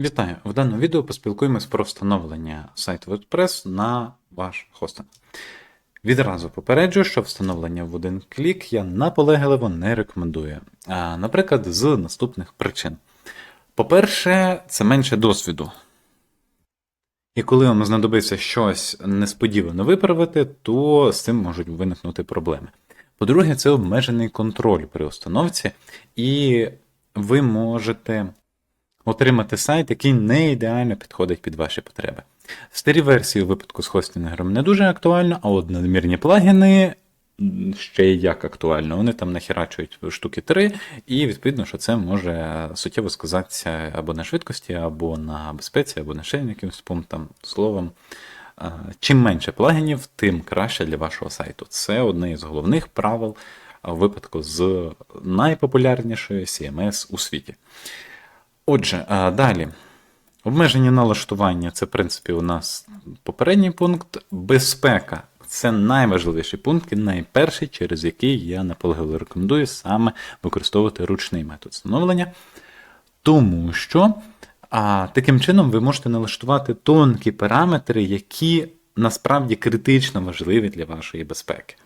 Вітаю! В даному відео поспілкуємось про встановлення сайту WordPress на ваш хостинг. Відразу попереджую, що встановлення в один клік я наполегливо не рекомендую. А, Наприклад, з наступних причин. По-перше, це менше досвіду. І коли вам знадобиться щось несподівано виправити, то з цим можуть виникнути проблеми. По-друге, це обмежений контроль при установці, і ви можете отримати сайт, який не ідеально підходить під ваші потреби. Старі версії у випадку з хостингером не дуже актуально, а от надмірні плагіни ще як актуально. Вони там нахерачують штуки 3, і відповідно, що це може суттєво сказатися або на швидкості, або на безпеці, або на ще якимось пунктам. Словом, чим менше плагінів, тим краще для вашого сайту. Це одне із головних правил у випадку з найпопулярнішою CMS у світі. Отже, далі. Обмеження налаштування це, в принципі, у нас попередній пункт. Безпека це найважливіший пункт і найперший, через який я наполегливо рекомендую саме використовувати ручний метод встановлення. Тому що а, таким чином ви можете налаштувати тонкі параметри, які насправді критично важливі для вашої безпеки.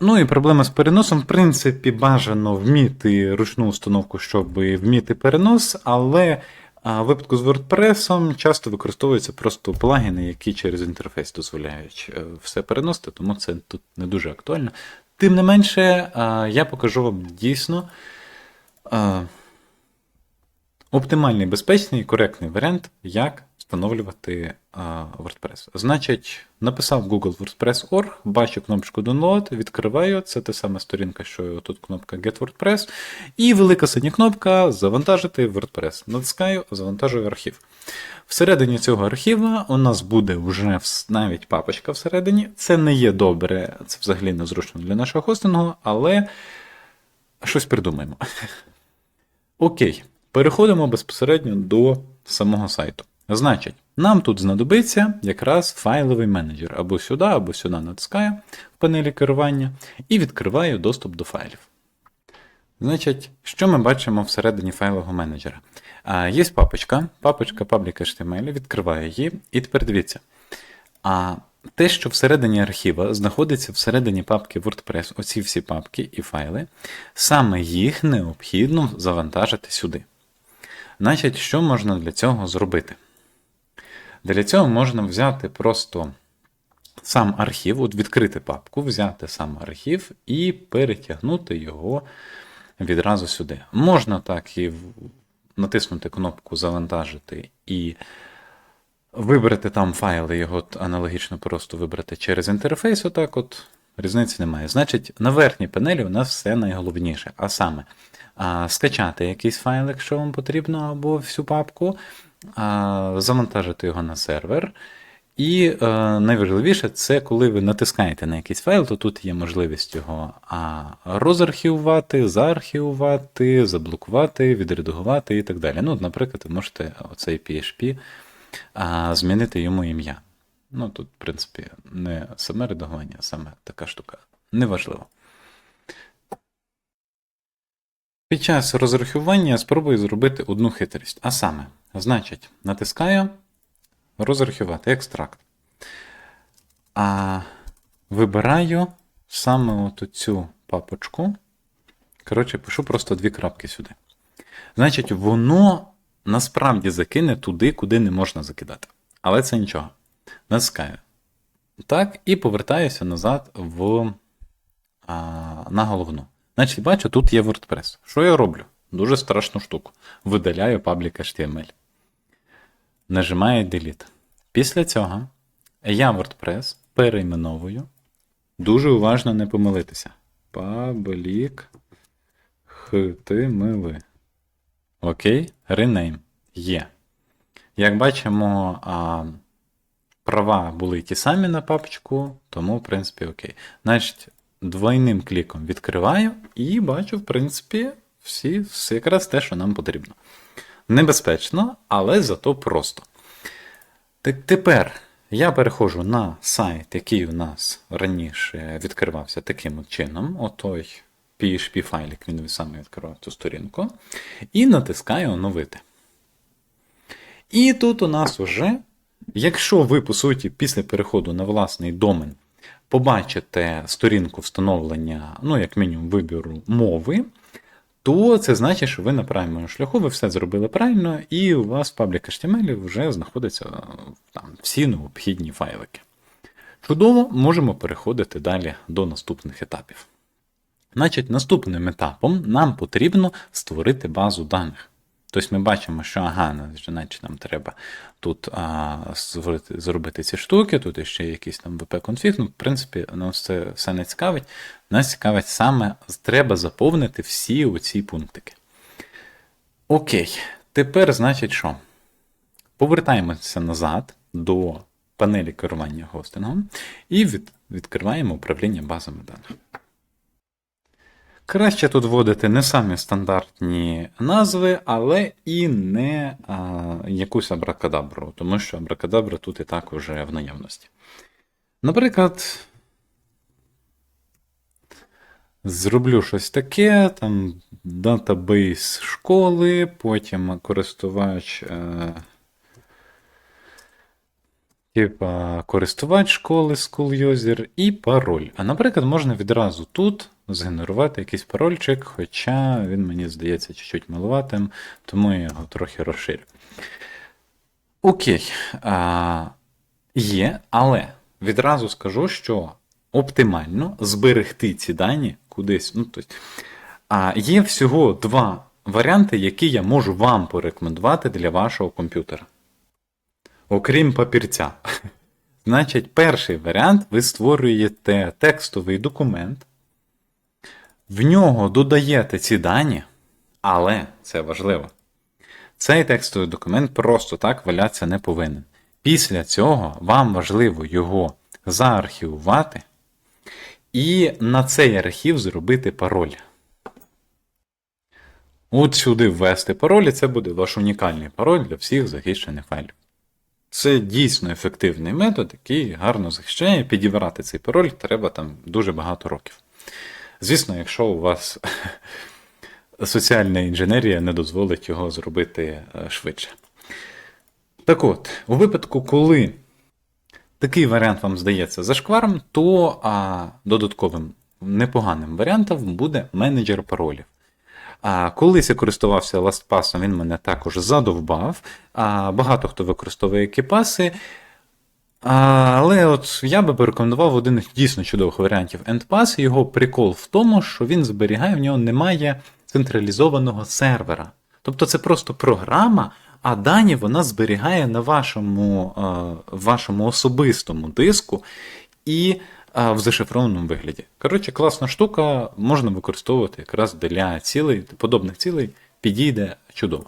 Ну і проблема з переносом, в принципі, бажано вміти ручну установку, щоб вміти перенос, але в випадку з WordPress часто використовуються просто плагіни, які через інтерфейс дозволяють е, все переносити, тому це тут не дуже актуально. Тим не менше, я покажу вам дійсно оптимальний, безпечний і коректний варіант, як встановлювати WordPress. Значить, написав Google WordPress.org, бачу кнопочку Download, відкриваю, це та сама сторінка, що тут кнопка Get WordPress, і велика синя кнопка Завантажити WordPress. Натискаю, завантажую архів. Всередині цього архіва у нас буде вже навіть папочка всередині. Це не є добре, це взагалі незручно для нашого хостингу, але щось придумаємо. Окей, переходимо безпосередньо до самого сайту. Значить, нам тут знадобиться якраз файловий менеджер. Або сюди, або сюди натискаю в панелі керування і відкриваю доступ до файлів. Значить, що ми бачимо всередині файлового менеджера? А, є папочка, папочка public.html, відкриваю її, і тепер дивіться. А те, що всередині архіва знаходиться всередині папки WordPress, оці всі папки і файли, саме їх необхідно завантажити сюди. Значить, що можна для цього зробити? Для цього можна взяти просто сам архів, от відкрити папку, взяти сам архів і перетягнути його відразу сюди. Можна так і натиснути кнопку Завантажити і вибрати там файли, його аналогічно просто вибрати через інтерфейс. Отак от різниці немає. Значить, на верхній панелі у нас все найголовніше. А саме скачати якийсь файл, якщо вам потрібно, або всю папку, завантажити його на сервер. І е, найважливіше, це коли ви натискаєте на якийсь файл, то тут є можливість його а, розархівувати, заархівувати, заблокувати, відредагувати і так далі. Ну, наприклад, ви можете оцей PHP а, змінити йому ім'я. Ну, тут, в принципі, не саме редагування, а саме така штука. Неважливо. Під час розрахування спробую зробити одну хитрість. А саме, значить, натискаю розархівати екстракт. А вибираю саме от цю папочку. Коротше, пишу просто дві крапки сюди. Значить, воно насправді закине туди, куди не можна закидати. Але це нічого. Натискаю. Так, і повертаюся назад в, а, на головну. Значить, бачу, тут є WordPress. Що я роблю? Дуже страшну штуку. Видаляю паблік HTML. Нажимаю Delete. Після цього я WordPress перейменовую. Дуже уважно не помилитися. Паблік HTML. Окей, rename. Є. Як бачимо, а, права були ті самі на папочку, тому, в принципі, окей. Значить, двойним кліком відкриваю і бачу, в принципі, всі, якраз те, що нам потрібно. Небезпечно, але зато просто. Так тепер я переходжу на сайт, який у нас раніше відкривався таким чином. Отой PHP файлик, він саме відкривав цю сторінку. І натискаю оновити. І тут у нас уже, якщо ви, по суті, після переходу на власний домен побачите сторінку встановлення, ну, як мінімум, вибору мови, то це значить, що ви на правильному шляху, ви все зробили правильно, і у вас в паблік HTML вже знаходяться е, там всі необхідні файлики. Чудово, можемо переходити далі до наступних етапів. Значить, наступним етапом нам потрібно створити базу даних. Тобто ми бачимо, що ага, значить нам треба тут а, створити, зробити ці штуки, тут ще якийсь там VP-конфіг. Ну, в принципі, нас це все не цікавить. Нас цікавить саме, треба заповнити всі оці пунктики. Окей, тепер, значить, що? Повертаємося назад до панелі керування хостингом і від, відкриваємо управління базами даних. Краще тут вводити не самі стандартні назви, але і не а, якусь абракадабру, тому що абракадабра тут і так уже в наявності. Наприклад, зроблю щось таке, там датабейс школи, потім користувач. Е, Типа користувач школи, school user і пароль. А наприклад, можна відразу тут згенерувати якийсь парольчик, хоча він мені здається чуть-чуть малуватим, тому я його трохи розширю. Окей. А, Є, але відразу скажу, що оптимально зберегти ці дані кудись. Ну, тобто, а Є всього два варіанти, які я можу вам порекомендувати для вашого комп'ютера. Окрім папірця. Значить, перший варіант ви створюєте текстовий документ, в нього додаєте ці дані, але це важливо. Цей текстовий документ просто так валятися не повинен. Після цього вам важливо його заархівувати і на цей архів зробити пароль. От сюди ввести пароль, і це буде ваш унікальний пароль для всіх захищених файлів. Це дійсно ефективний метод, який гарно захищає. Підібрати цей пароль треба там дуже багато років. Звісно, якщо у вас соціальна інженерія не дозволить його зробити е, швидше. Так от, у випадку, коли такий варіант вам здається зашкваром, то а, додатковим непоганим варіантом буде менеджер паролів. А колись я користувався LastPass, він мене також задовбав. А Багато хто використовує екіпаси. Але от я би порекомендував один із дійсно чудових варіантів EndPass. Його прикол в тому, що він зберігає, в нього немає централізованого сервера. Тобто це просто програма, а дані вона зберігає на вашому, вашому особистому диску. І а в зашифрованому вигляді. Коротше, класна штука, можна використовувати якраз для цілей, подобних цілей, підійде чудово.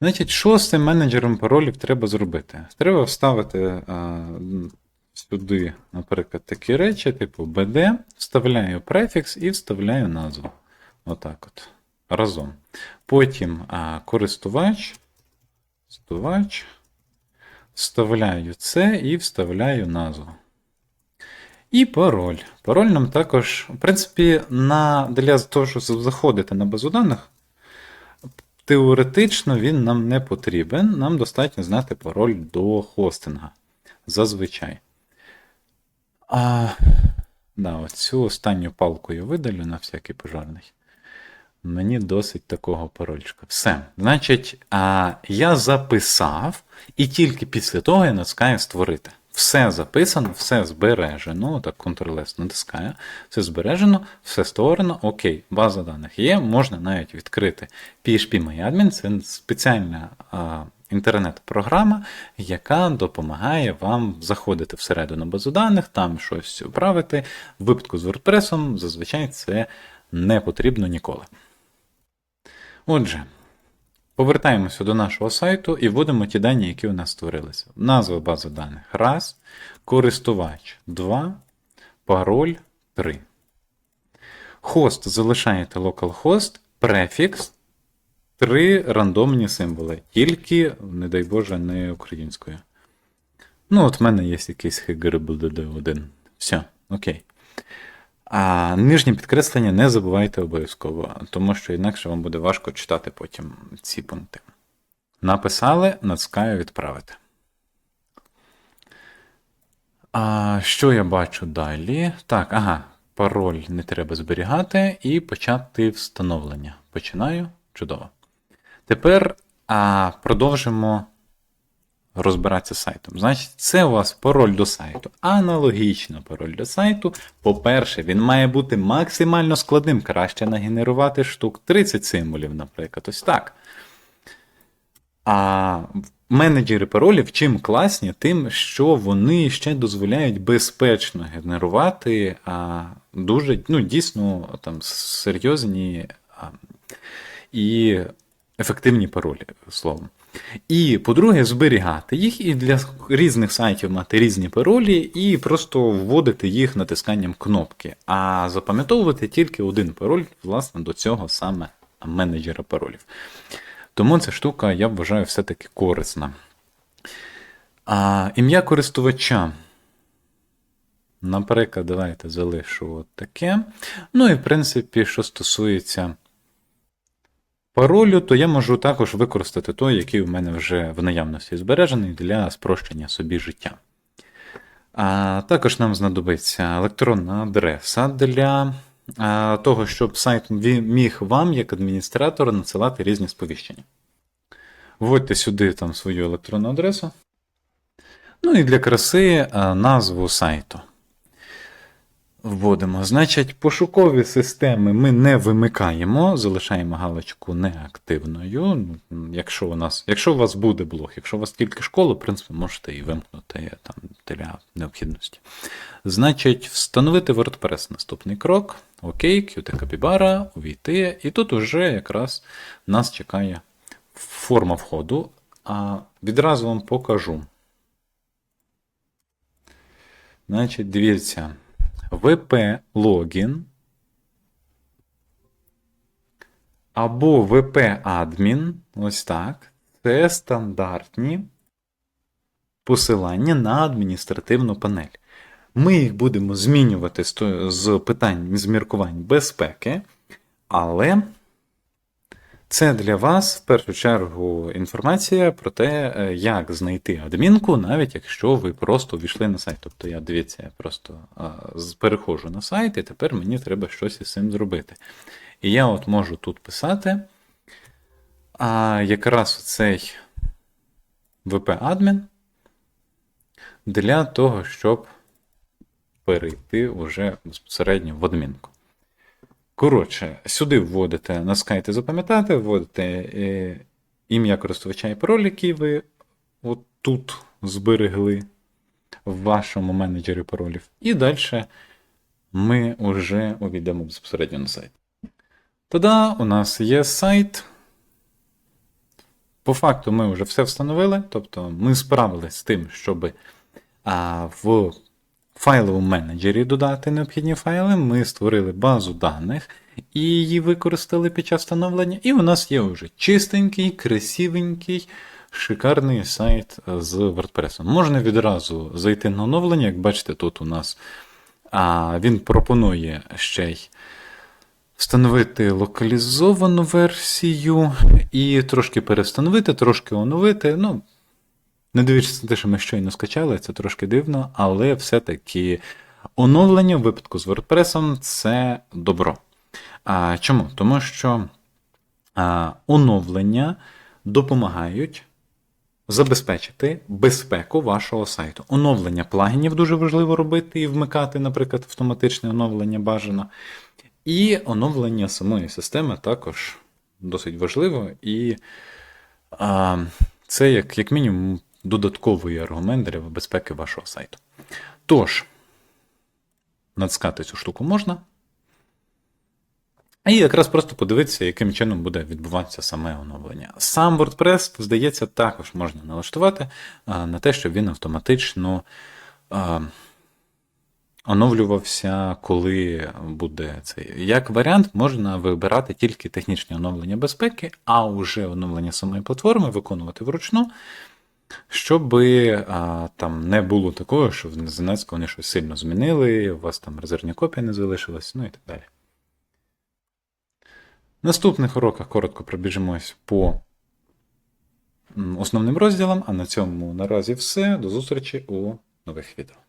Значить, що з цим менеджером паролів треба зробити? Треба вставити а, сюди, наприклад, такі речі, типу BD, вставляю префікс і вставляю назву. Отак от. Разом. Потім а, користувач, користувач вставляю це і вставляю назву. І пароль. Пароль нам також, в принципі, на, для того, щоб заходити на базу даних, теоретично він нам не потрібен. Нам достатньо знати пароль до хостинга. Зазвичай. А, да, Оцю останню палку я видалю на всякий пожарний. Мені досить такого парольчика. Все. Значить, а, я записав, і тільки після того я натискаю створити. Все записано, все збережено. Так, Ctrl-S натискаю, все збережено, все створено. Окей, база даних є. Можна навіть відкрити PHP це спеціальна інтернет-програма, яка допомагає вам заходити всередину базу даних, там щось управити. В випадку з WordPress зазвичай це не потрібно ніколи. Отже, повертаємося до нашого сайту і вводимо ті дані, які у нас створилися. Назва бази даних раз, користувач 2, пароль 3. Хост залишаєте localhost, префікс, три рандомні символи. Тільки, не дай Боже, не українською. Ну, от в мене є якийсь HGRBDD1. Все, окей. А нижнє підкреслення не забувайте обов'язково, тому що інакше вам буде важко читати потім ці пункти. Написали, натискаю відправити. А що я бачу далі? Так, ага, пароль не треба зберігати і почати встановлення. Починаю. Чудово. Тепер а, продовжимо розбиратися з сайтом. Значить, це у вас пароль до сайту. Аналогічно пароль до сайту. По-перше, він має бути максимально складним. Краще нагенерувати штук 30 символів, наприклад. Ось так. А менеджери паролів чим класні, тим, що вони ще дозволяють безпечно генерувати а, дуже ну, дійсно там, серйозні а, і ефективні паролі, словом. І, по-друге, зберігати їх і для різних сайтів мати різні паролі, і просто вводити їх натисканням кнопки. А запам'ятовувати тільки один пароль, власне, до цього саме менеджера паролів. Тому ця штука, я вважаю, все-таки корисна. А, Ім'я користувача. Наприклад, давайте залишу от таке. Ну і в принципі, що стосується паролю, то я можу також використати той, який у мене вже в наявності збережений для спрощення собі життя. А Також нам знадобиться електронна адреса для того, щоб сайт міг вам, як адміністратор, надсилати різні сповіщення. Вводьте сюди там свою електронну адресу. Ну і для краси назву сайту. Вводимо. Значить, пошукові системи ми не вимикаємо, залишаємо галочку неактивною. Якщо у нас, якщо у вас буде блог, якщо у вас тільки школа, в принципі, можете і вимкнути там для необхідності. Значить, встановити WordPress наступний крок. Окей, Qt Capybara, увійти. І тут уже якраз нас чекає форма входу. А відразу вам покажу. Значить, дивіться. VP-логін або VP-Admin, ось так. Це стандартні посилання на адміністративну панель. Ми їх будемо змінювати з питань з міркувань безпеки, але це для вас в першу чергу інформація про те, е, як знайти адмінку, навіть якщо ви просто війшли на сайт. Тобто я дивіться, я просто переходжу на сайт, і тепер мені треба щось із цим зробити. І я от можу тут писати. А якраз цей VP-адмін для того, щоб перейти вже безпосередньо в адмінку. Коротше, сюди вводите, наскайте запам'ятати, вводите е, ім'я користувача і пароль, який ви от тут зберегли в вашому менеджері паролів. І далі ми вже увійдемо безпосередньо на сайт. Тоді у нас є сайт. По факту ми вже все встановили, тобто ми справилися з тим, щоб в файловому менеджері додати необхідні файли. Ми створили базу даних і її використали під час встановлення. І у нас є вже чистенький, красивенький, шикарний сайт з WordPress. Можна відразу зайти на оновлення, як бачите, тут у нас а, він пропонує ще й. Встановити локалізовану версію і трошки перестановити, трошки оновити. Ну, не дивлячись на те, що ми щойно скачали, це трошки дивно, але все-таки оновлення в випадку з WordPress це добро. А, Чому? Тому що а, оновлення допомагають забезпечити безпеку вашого сайту. Оновлення плагінів дуже важливо робити і вмикати, наприклад, автоматичне оновлення бажано. І оновлення самої системи також досить важливо, і а, це, як, як мінімум, додатковий аргумент для безпеки вашого сайту. Тож, натискати цю штуку можна. І якраз просто подивитися, яким чином буде відбуватися саме оновлення. Сам WordPress, здається, також можна налаштувати на те, щоб він автоматично оновлювався, коли буде цей. Як варіант, можна вибирати тільки технічні оновлення безпеки, а вже оновлення самої платформи виконувати вручну. Щоб а, там не було такого, що в зненацька вони щось сильно змінили, у вас там резервні копії не залишилось, ну і так далі. В наступних уроках коротко пробіжимось по основним розділам, а на цьому наразі все. До зустрічі у нових відео.